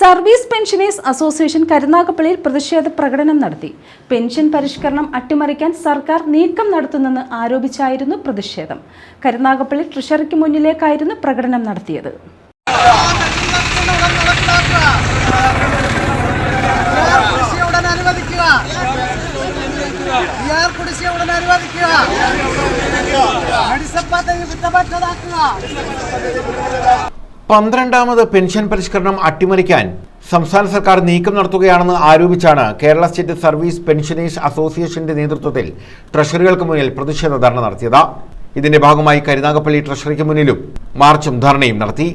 Service pensioners association കരുനാഗപ്പള്ളിയിൽ പ്രതിഷേധ പ്രകടനം നടത്തി. പെൻഷൻ പരിഷ്കരണം അട്ടിമറിക്കാൻ സർക്കാർ നീക്കം നടത്തുന്നെന്ന് ആരോപിച്ചായിരുന്നു പ്രതിഷേധം. കരുനാഗപ്പള്ളി ട്രഷറിക്ക് മുന്നിലേക്കായിരുന്നു പ്രകടനം നടത്തിയത്. അനുവദിക്കുക. പന്ത്രണ്ടാമത് പെൻഷൻ പരിഷ്കരണം അട്ടിമറിക്കാൻ സംസ്ഥാന സർക്കാർ നീക്കം നടത്തുകയാണെന്ന് ആരോപിച്ചാണ് കേരള സ്റ്റേറ്റ് സർവീസ് പെൻഷനേഴ്സ് അസോസിയേഷന്റെ നേതൃത്വത്തിൽ ട്രഷറികൾക്ക് മുന്നിൽ പ്രതിഷേധ ധർണ നടത്തിയത്. ഇതിന്റെ ഭാഗമായി കരുനാഗപ്പള്ളി ട്രഷറിക്ക് മുന്നിലും മാർച്ചും ധർണയും നടത്തി.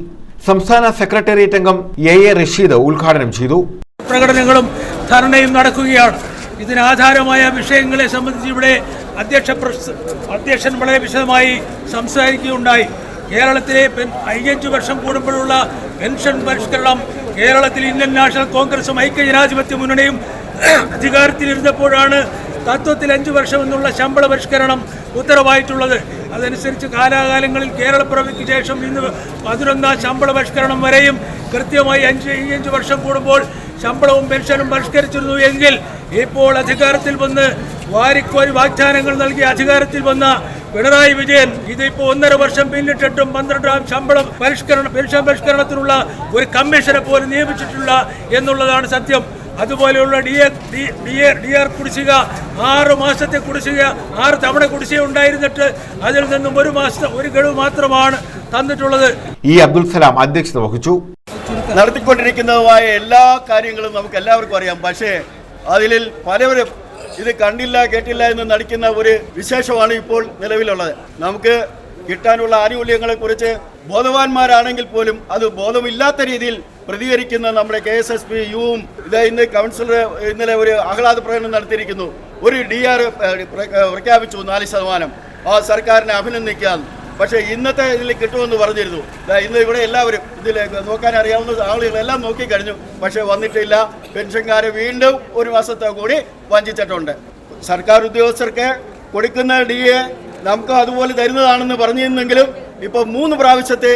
സംസ്ഥാന സെക്രട്ടേറിയറ്റ് അംഗം എ എ റഷീദ് ഉദ്ഘാടനം ചെയ്തു. പ്രകടനങ്ങളും ധർണയും നടക്കുകയാണ്. ഇതിനാധാരമായ വിഷയങ്ങളെ സംബന്ധിച്ച് ഇവിടെ അധ്യക്ഷ അധ്യക്ഷൻ വളരെ വിശദമായി സംസാരിക്കുകയുണ്ടായി. കേരളത്തിലെ അയ്യഞ്ച് വർഷം കൂടുമ്പോഴുള്ള പെൻഷൻ പരിഷ്കരണം കേരളത്തിൽ ഇന്ത്യൻ നാഷണൽ കോൺഗ്രസും ഐക്യജനാധിപത്യ മുന്നണിയും അധികാരത്തിലിരുന്നപ്പോഴാണ് തത്വത്തിൽ അഞ്ചു വർഷം എന്നുള്ള ശമ്പള പരിഷ്കരണം ഉത്തരവായിട്ടുള്ളത്. അതനുസരിച്ച് കാലാകാലങ്ങളിൽ കേരളപ്പിറവിക്ക് ശേഷം ഇന്ന് പതിനൊന്നാം ശമ്പള പരിഷ്കരണം വരെയും കൃത്യമായി അഞ്ച് അഞ്ച് വർഷം കൂടുമ്പോൾ ശമ്പളവും പെൻഷനും പരിഷ്കരിച്ചിരുന്നു എങ്കിൽ ഇപ്പോൾ അധികാരത്തിൽ വന്ന് വാരിക്കോരി വാഗ്ദാനങ്ങൾ നൽകി അധികാരത്തിൽ വന്ന പിണറായി വിജയൻ ഇതിപ്പോ ഒന്നര വർഷം പിന്നിട്ടിട്ടും പന്ത്രണ്ടാം ശമ്പളം പരിഷ്കരണ പെൻഷൻ പരിഷ്കരണത്തിനുള്ള ഒരു കമ്മീഷനെ പോലും നിയമിച്ചിട്ടില്ല എന്നുള്ളതാണ് സത്യം. അതുപോലെയുള്ള D A D A D R കുടിശ്ശിക ആറ് മാസത്തെ കുടിശ്ശിക ആറ് തവണ കുടിശ്ശിക ഉണ്ടായിരുന്നിട്ട് അതിൽ നിന്നും ഒരു മാസത്തെ ഒരു ഗഡു മാത്രമാണ് തന്നിട്ടുള്ളത്. ഈ അബ്ദുൽ സലാം അധ്യക്ഷത വഹിച്ചു. നടത്തിക്കൊണ്ടിരിക്കുന്നതുമായ എല്ലാ കാര്യങ്ങളും നമുക്ക് എല്ലാവർക്കും അറിയാം. പക്ഷേ അതിൽ പലവരും ഇത് കണ്ടില്ല കേട്ടില്ല എന്ന് നടിക്കുന്ന ഒരു വിശേഷമാണ് ഇപ്പോൾ നിലവിലുള്ളത്. നമുക്ക് കിട്ടാനുള്ള ആനുകൂല്യങ്ങളെ കുറിച്ച് ബോധവാന്മാരാണെങ്കിൽ പോലും അത് ബോധമില്ലാത്ത രീതിയിൽ പ്രതികരിക്കുന്ന നമ്മുടെ കെ എസ് എസ് പി യുവും ഇത് ഇന്ന് കൗൺസിലർ ഇന്നലെ ഒരു ആഹ്ലാദ പ്രകടനം നടത്തിയിരിക്കുന്നു. ഒരു ഡി ആർ പ്രഖ്യാപിച്ചു നാല് ശതമാനം. ആ സർക്കാരിനെ അഭിനന്ദിക്കാൻ പക്ഷേ ഇന്നത്തെ ഇതിൽ കിട്ടുമെന്ന് പറഞ്ഞിരുന്നു. ഇന്ന് ഇവിടെ എല്ലാവരും ഇതിൽ നോക്കാൻ അറിയാവുന്ന ആളുകളെല്ലാം നോക്കിക്കഴിഞ്ഞു പക്ഷേ വന്നിട്ടില്ല. പെൻഷൻകാരെ വീണ്ടും ഒരു മാസത്തെ കൂടി വഞ്ചിച്ചിട്ടുണ്ട്. സർക്കാർ ഉദ്യോഗസ്ഥർക്ക് കൊടുക്കുന്ന ഡി എ നമുക്ക് അതുപോലെ തരുന്നതാണെന്ന് പറഞ്ഞിരുന്നെങ്കിലും ഇപ്പോൾ മൂന്ന് പ്രാവശ്യത്തെ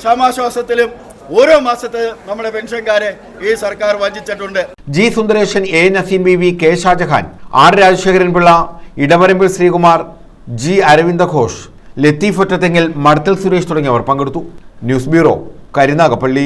ക്ഷാമാശ്വാസത്തിലും ഓരോ മാസത്തെ നമ്മുടെ പെൻഷൻകാരെ ഈ സർക്കാർ വഞ്ചിച്ചിട്ടുണ്ട്. G Sundaresan A Naseem B V K Shajahan R Rajasekharan Pillai Idamarampil Sreekumar G Aravinda Ghosh. Latheef Ottathengil Madathal Suresh തുടങ്ങിയവർ പങ്കെടുത്തു. News bureau Karunagappally.